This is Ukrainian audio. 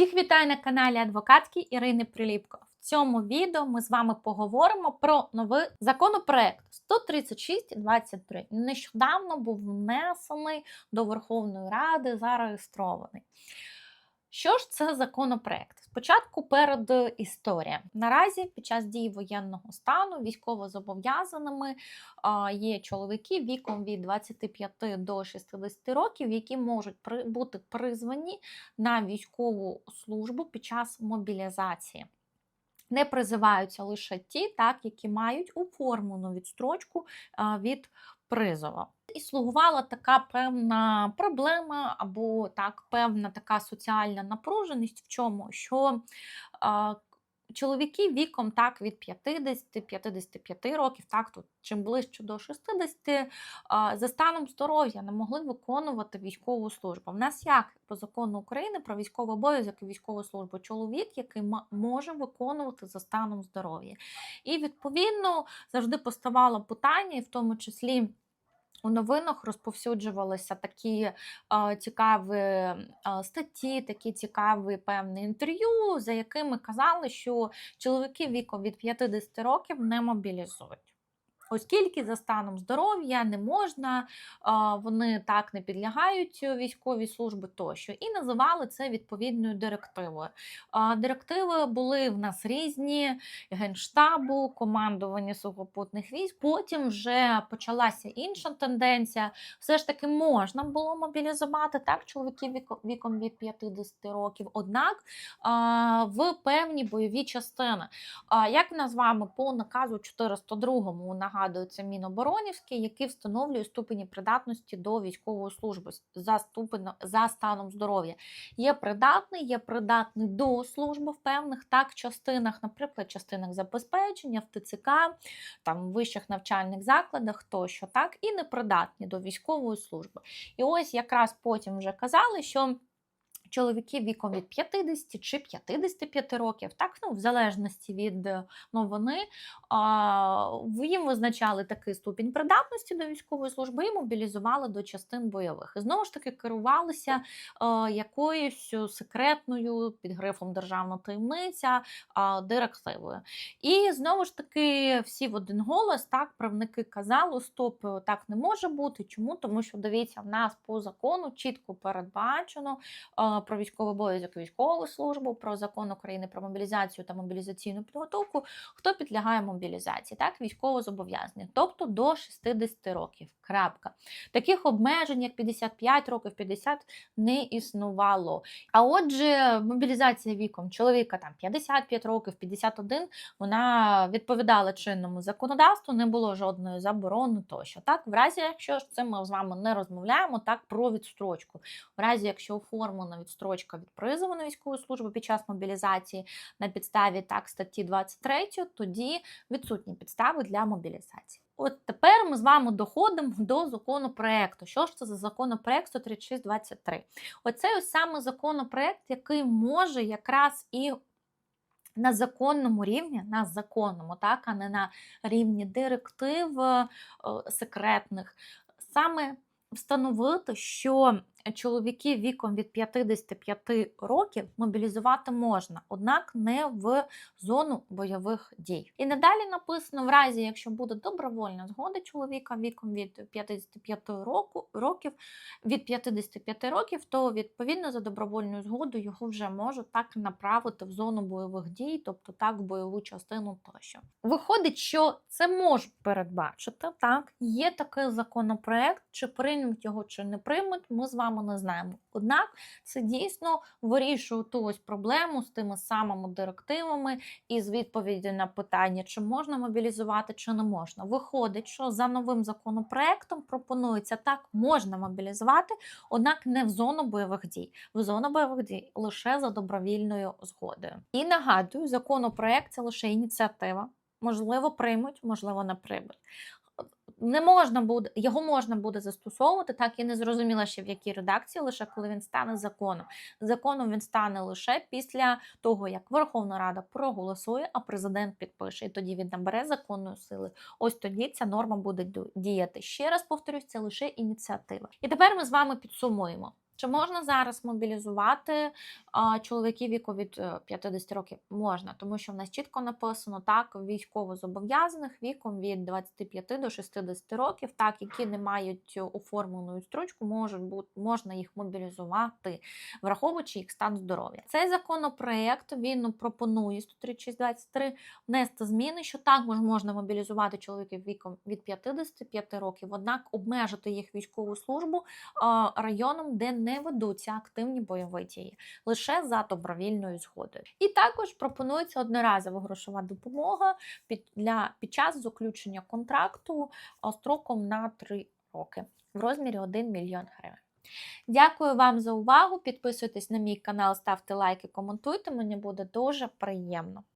Всіх вітаю на каналі адвокатки Ірини Приліпко. В цьому відео ми з вами поговоримо про новий законопроект 136.23. Нещодавно був внесений до Верховної Ради, зареєстрований. Що ж це законопроект? Спочатку перед історія. Наразі під час дії воєнного стану військовозобов'язаними є чоловіки віком від 25 до 60 років, які можуть бути призвані на військову службу під час мобілізації. Не призиваються лише ті, так, які мають оформлену відстрочку від призова. І слугувала така певна проблема, або так, певна така соціальна напруженість в чому, що чоловіки віком так від 50-55 років, так тут чим ближче до 60, за станом здоров'я не могли виконувати військову службу. В нас як по закону України про військовий обов'язок і військову службу чоловік, який може виконувати за станом здоров'я. І відповідно завжди поставало питання, і в тому числі. У новинах розповсюджувалися такі е, цікаві е, статті, такі цікаві певні інтерв'ю, за якими казали, що чоловіки віком від 50 років не мобілізують. Оскільки за станом здоров'я не можна, вони так не підлягають військовій службі тощо, і називали це відповідною директивою. Директиви були в нас різні: генштабу, командування сухопутних військ. Потім вже почалася інша тенденція. Все ж таки можна було мобілізувати так чоловіків віком від 50 років. Однак в певні бойові частини. Як в нас по наказу 402 нагадую, це Міноборонівський, який встановлює ступені придатності до військової служби за ступенем за станом здоров'я. Є придатний, є придатний до служби в певних так частинах, наприклад, частинах забезпечення в ТЦК, там вищих навчальних закладах тощо, так і непридатні до військової служби. І ось якраз потім вже казали, що. Чоловіки віком від 50 чи 55 років, так ну в залежності від е, новини, а, в- їм визначали такий ступінь придатності до військової служби і мобілізували до частин бойових. І знову ж таки керувалися е, якоюсь секретною під грифом державна таємниця директивою. І знову ж таки, всі в один голос так правники казали: стоп, е, так не може бути. Чому? Тому що дивіться, в нас по закону чітко передбачено е, про військовий обов'язок і військову службу, про закон України про мобілізацію та мобілізаційну підготовку. Хто підлягає мобілізації? Так, військово зобов'язані, тобто до 60 років. Крапка. Таких обмежень, як 55 років, 50 не існувало. А отже, мобілізація віком чоловіка там 55 років, 51, вона відповідала чинному законодавству, не було жодної заборони тощо. Так, в разі, якщо ж це ми з вами не розмовляємо, так про відстрочку. В разі, якщо оформлена відстрочка від призову на військову службу під час мобілізації на підставі так статті 23, тоді відсутні підстави для мобілізації. От тепер ми з вами доходимо до законопроекту. Що ж це за законопроект 13623? Оце ось саме законопроект, який може якраз і на законному рівні, на законному, так, а не на рівні директив е, секретних, саме встановити, що чоловіки віком від 55 років мобілізувати можна, однак не в зону бойових дій. І надалі написано: в разі, якщо буде добровольна згода чоловіка віком від 55 року, років, від 55 років, то відповідно за добровольною згодою його вже можуть так направити в зону бойових дій, тобто так в бойову частину тощо. Виходить, що це можуть передбачити. Так, є такий законопроект, чи приймуть його, чи не приймуть, ми з вами не знаємо. Однак це дійсно вирішує ту ось проблему з тими самими директивами і з відповіді на питання, чи можна мобілізувати, чи не можна. Виходить, що за новим законопроектом пропонується так, можна мобілізувати, однак не в зону бойових дій. В зону бойових дій лише за добровільною згодою. І нагадую, законопроект це лише ініціатива. Можливо, приймуть, можливо, не приймуть. Не можна буде, його можна буде застосовувати, так і не зрозуміла ще в якій редакції, лише коли він стане законом. Законом він стане лише після того, як Верховна Рада проголосує, а президент підпише, і тоді він набере законної сили. Ось тоді ця норма буде діяти. Ще раз повторюсь, це лише ініціатива. І тепер ми з вами підсумуємо. Чи можна зараз мобілізувати а, чоловіків віку від е, 50 років? Можна, тому що в нас чітко написано так: військовозобов'язаних віком від 25 до 60 років, так які не мають оформлену строчку, можуть бути можна їх мобілізувати, враховуючи їх стан здоров'я. Цей законопроект він пропонує 136.23 внести зміни, що також можна мобілізувати чоловіків віком від 55 років, однак обмежити їх військову службу а, районом, де не ведуться активні бойові дії, лише за добровільною згодою. І також пропонується одноразова грошова допомога під для під час заключення контракту строком на 3 роки в розмірі 1 мільйон гривень. Дякую вам за увагу. Підписуйтесь на мій канал, ставте лайки, коментуйте. Мені буде дуже приємно.